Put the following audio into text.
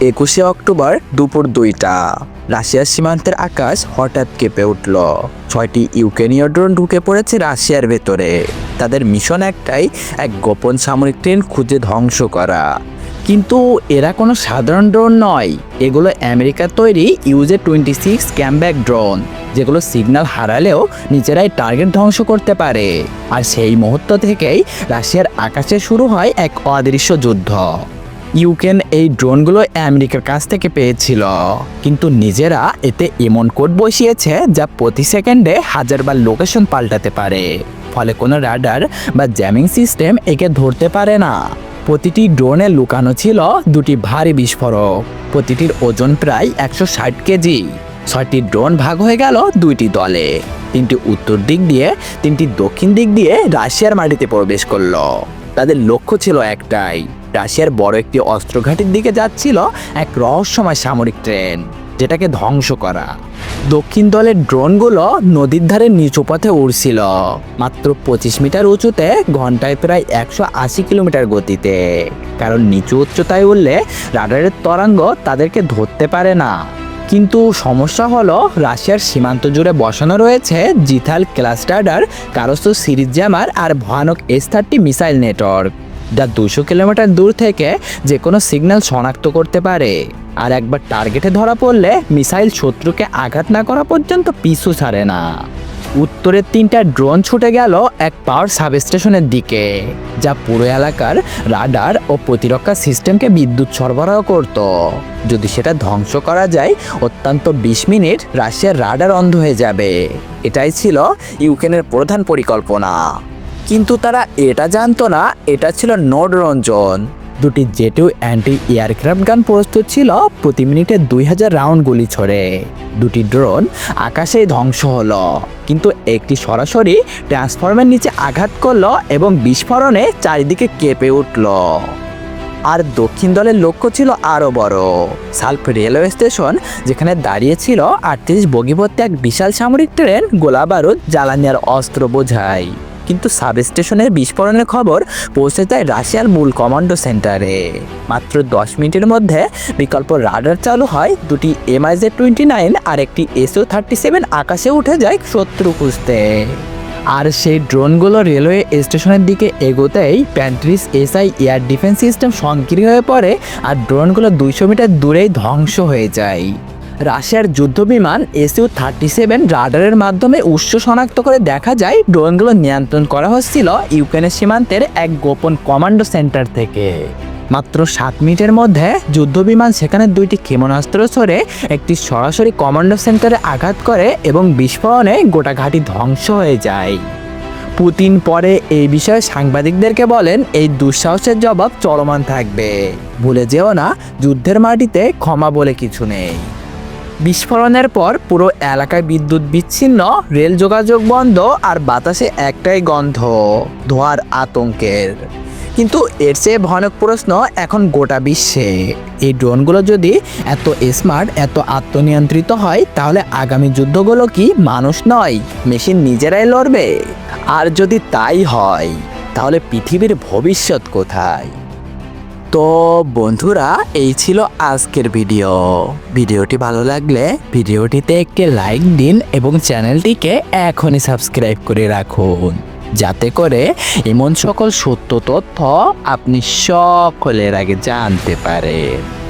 একুশে অক্টোবর দুপুর দুইটা। রাশিয়ার সীমান্তের আকাশ হঠাৎ কেঁপে উঠল। ছয়টি ইউক্রেনীয় ড্রোন ঢুকে পড়েছে রাশিয়ার ভেতরে। তাদের মিশন একটাই এক গোপন সামরিক ট্রেন খুঁজে ধ্বংস করা। কিন্তু এরা কোনো সাধারণ ড্রোন নয়। এগুলো আমেরিকার তৈরি ইউজে টোয়েন্টি সিক্স ক্যাম্ব্যাক ড্রোন, যেগুলো সিগন্যাল হারালেও নিজেরাই টার্গেট ধ্বংস করতে পারে। আর সেই মুহূর্ত থেকেই রাশিয়ার আকাশে শুরু হয় এক অদৃশ্য যুদ্ধ। ইউক্রেন এই ড্রোনগুলো আমেরিকার কাছ থেকে পেয়েছিল। কিন্তু নিজেরা এতে এমন কোড বসিয়েছে যা প্রতি সেকেন্ডে হাজারবার লোকেশন পাল্টাতে পারে। ফলে কোনো রাডার বা জ্যামিং সিস্টেম একে ধরতে পারে না। প্রতিটি ড্রোনে লুকানো ছিল দুটি ভারী বিস্ফোরক। প্রতিটির ওজন প্রায় একশো ষাট কেজি। ছয়টি ড্রোন ভাগ হয়ে গেল দুইটি দলে। তিনটি উত্তর দিক দিয়ে, তিনটি দক্ষিণ দিক দিয়ে রাশিয়ার মাটিতে প্রবেশ করল। তাদের লক্ষ্য ছিল একটাই রাশিয়ার বড় একটি অস্ত্র ঘাঁটির দিকে যাচ্ছিল এক রহস্যময় সামরিক ট্রেন, যেটাকে ধ্বংস করা। দক্ষিণ দলের ড্রোনগুলো নদীর ধারে নিচু পথে উড়ছিল। মাত্র পঁচিশ মিটার উঁচুতে, ঘন্টায় প্রায় একশো আশি কিলোমিটার গতিতে। কারণ নিচু উচ্চতায় উঠলে রাডারের তরাঙ্গ তাদেরকে ধরতে পারে না। কিন্তু সমস্যা হলো, রাশিয়ার সীমান্ত জুড়ে বসানো রয়েছে জিথাল ক্লাস রাডার কারস্ত সিরিজ জ্যামার আর ভয়ানক এস থার্টি মিসাইল নেটওয়ার্ক। যা দুশো কিলোমিটার দূর থেকে যে কোনো সিগন্যাল শনাক্ত করতে পারে। আর একবার টার্গেটে ধরা পড়লে মিসাইল শত্রুকে আঘাত না করা পর্যন্ত পিছু ছাড়ে না। উত্তরের তিনটা ড্রোন ছুটে গেল এক পাওয়ার সাবস্টেশনের দিকে, যা পুরো এলাকার রাডার ও প্রতিরক্ষা সিস্টেমকে বিদ্যুৎ সরবরাহ করত। যদি সেটা ধ্বংস করা যায়, অত্যন্ত বিশ মিনিট রাশিয়ার রাডার অন্ধ হয়ে যাবে। এটাই ছিল ইউক্রেনের প্রধান পরিকল্পনা। কিন্তু তারা এটা জানতো না, এটা ছিল নোড রঞ্জন দুটি জেটু অ্যান্টি এয়ারক্রাফট গান প্রস্তুত ছিল প্রতি মিনিটে দুই হাজার রাউন্ড গুলি ছড়ে। দুটি ড্রোন আকাশেই ধ্বংস হলো, কিন্তু একটি সরাসরি ট্রান্সফর্মের নিচে আঘাত করল এবং বিস্ফোরণে চারিদিকে কেঁপে উঠল। আর দক্ষিণ দলের লক্ষ্য ছিল আরও বড়। সালফ রেলওয়ে স্টেশন, যেখানে দাঁড়িয়ে ছিল আটত্রিশ বগিভর্তি এক বিশাল সামরিক ট্রেন গোলা বারুদ জ্বালানি আর অস্ত্র বোঝায় কিন্তু সাব স্টেশনের বিস্ফোরণের খবর পৌঁছে যায় রাশিয়ার মূল কমান্ডো সেন্টারে। মাত্র দশ মিনিটের মধ্যে বিকল্প রাডার চালু হয়, দুটি এমআইজে টোয়েন্টি নাইন আর একটি এসও থার্টি সেভেন আকাশে উঠে যায় শত্রু খুঁজতে। আর সেই ড্রোনগুলো রেলওয়ে স্টেশনের দিকে এগোতেই প্যান্ট্রিস এসআই এয়ার ডিফেন্স সিস্টেম সংকীর্ণ হয়ে পড়ে আর ড্রোনগুলো দুইশো মিটার দূরেই ধ্বংস হয়ে যায়। রাশিয়ার যুদ্ধবিমান এসইউ থার্টি সেভেন রাডারের মাধ্যমে উৎস শনাক্ত করে দেখা যায়, ড্রোনগুলো নিয়ন্ত্রণ করা হচ্ছিল ইউক্রেনের সীমান্তের এক গোপন কমান্ডো সেন্টার থেকে। মাত্র সাত মিনিটের মধ্যে যুদ্ধবিমান সেখানে দুইটি ক্ষেপণাস্ত্র ছড়ে একটি সরাসরি কমান্ডো সেন্টারে আঘাত করে এবং বিস্ফোরণে গোটা ঘাঁটি ধ্বংস হয়ে যায়। পুতিন পরে এই বিষয়ে সাংবাদিকদেরকে বলেন, এই দুঃসাহসের জবাব চলমান থাকবে। ভুলে যেও না, যুদ্ধের মাটিতে ক্ষমা বলে কিছু নেই। বিস্ফোরণের পর পুরো এলাকায় বিদ্যুৎ বিচ্ছিন্ন, রেল যোগাযোগ বন্ধ আর বাতাসে একটাই গন্ধ, ধোয়ার আতঙ্কের। কিন্তু এর চেয়ে ভয়ানক প্রশ্ন এখন গোটা বিশ্বে। এই ড্রোনগুলো যদি এত স্মার্ট, এত আত্মনিয়ন্ত্রিত হয়, তাহলে আগামী যুদ্ধগুলো কি মানুষ নয়, মেশিন নিজেরাই লড়বে? আর যদি তাই হয়, তাহলে পৃথিবীর ভবিষ্যৎ কোথায়? তো বন্ধুরা, এই ছিল আজকের ভিডিও। ভিডিওটি ভালো লাগলে ভিডিওটিতে একটি লাইক দিন এবং চ্যানেলটিকে এখনই সাবস্ক্রাইব করে রাখুন। যাতে করে এমন সকল সত্য তথ্য আপনি সকলের আগে জানতে পারেন।